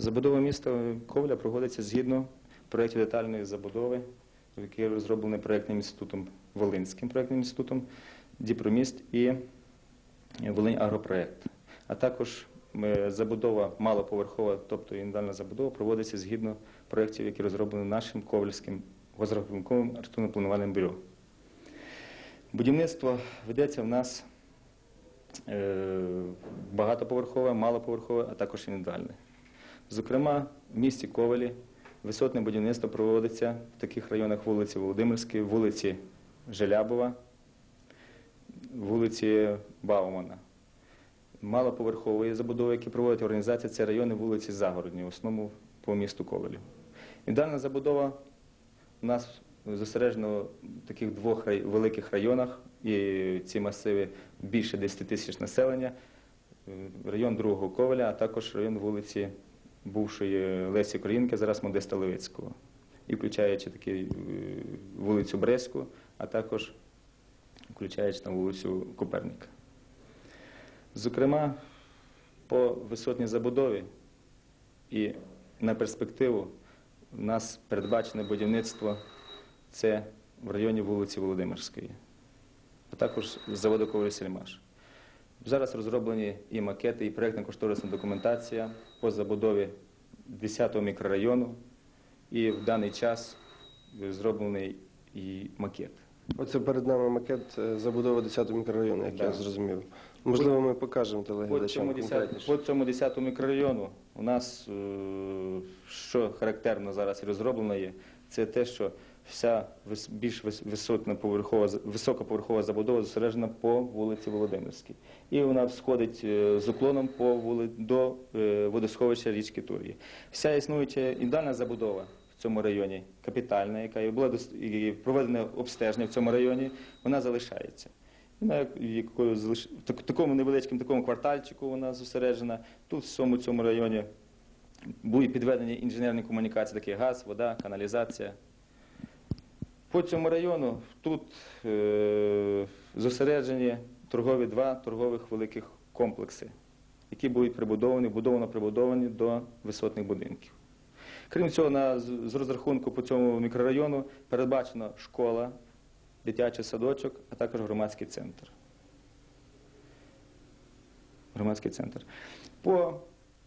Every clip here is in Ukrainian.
Забудова міста Ковля проводиться згідно проєктів детальної забудови, який розроблений проєктним інститутом Волинським проєктним інститутом, Діпроміст і Волинь Агропроєкт. А також е, забудова малоповерхова, тобто індивідуальна забудова, проводиться згідно проєктів, які розроблені нашим Ковальським розрахунковим архітектурно-планувальним бюро. Будівництво ведеться в нас е, багатоповерхове, малоповерхове, а також індивідуальне. Зокрема, в місті Ковалі висотне будівництво проводиться в таких районах вулиці Володимирської, вулиці Желябова, вулиці Баумана. Малоповерхової забудови, які проводить організація, це райони вулиці Загородні, в основному по місту Ковалю. Індивідуальна забудова у нас зосереджено в таких двох великих районах, і ці масиви більше 10 тисяч населення. Е, Район другого Коваля, а також район вулиці бувшої Лесі Українки, зараз Модеста Левицького. І включаючи таки е, вулицю Бреську, а також включаючи там вулицю Коперника. Зокрема, по висотній забудові і на перспективу у нас передбачене будівництво це в районі вулиці Володимирської, а також заводу Коваль Сельмаш. Зараз розроблені і макети, і проєктна кошторисна документація по забудові 10-го мікрорайону, і в даний час зроблений і макет. Оце перед нами макет е, забудови 10-го мікрорайону, як Да. я зрозумів. Можливо, ми покажемо По телеглядачам конкретніше. по цьому 10-му мікрорайону у нас, е, що характерно зараз і розроблено є, це те, що вся більш вис- висотна високоповерхова забудова зосереджена по вулиці Володимирській. І вона сходить е, з уклоном до е, водосховища річки Тур'ї. Вся існуюча ідеальна забудова в цьому районі, капітальна, яка і була і проведено обстеження в цьому районі, вона залишається. Вона в такому невеличкому квартальчику вона зосереджена. Тут в всьому цьому районі були підведені інженерні комунікації, такі газ, вода, каналізація. По цьому району тут е, зосереджені торгові два торгових великих комплекси, які будуть прибудовані, будовано прибудовані до висотних будинків. Крім цього, на, з розрахунку по цьому мікрорайону передбачена школа, дитячий садочок, а також громадський центр. Громадський центр. По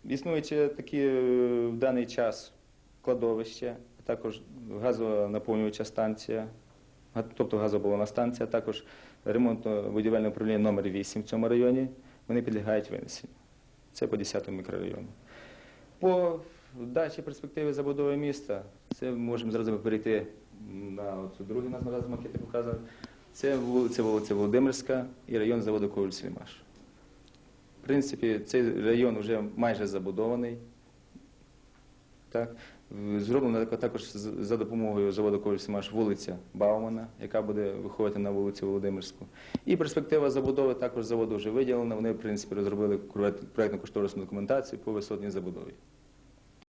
існуючи такі е, в даний час кладовище, також газонаповнювача станція, тобто газобалонна станція, також ремонтно-будівельне управління номер 8 в цьому районі, вони підлягають винесенню. Це по 10 мікрорайону. По дальшій перспективі забудови міста, це можемо зразу перейти на цю другий нас наразі макети показали. Це вулиця, Володимирська і район заводу Коваль Сільмаш. В принципі, цей район вже майже забудований. Так. Зроблено також за допомогою заводу Коваль вулиця Баумана, яка буде виходити на вулицю Володимирську. І перспектива забудови також заводу вже виділена. Вони, в принципі, розробили проєктно кошторисну документацію по висотній забудові.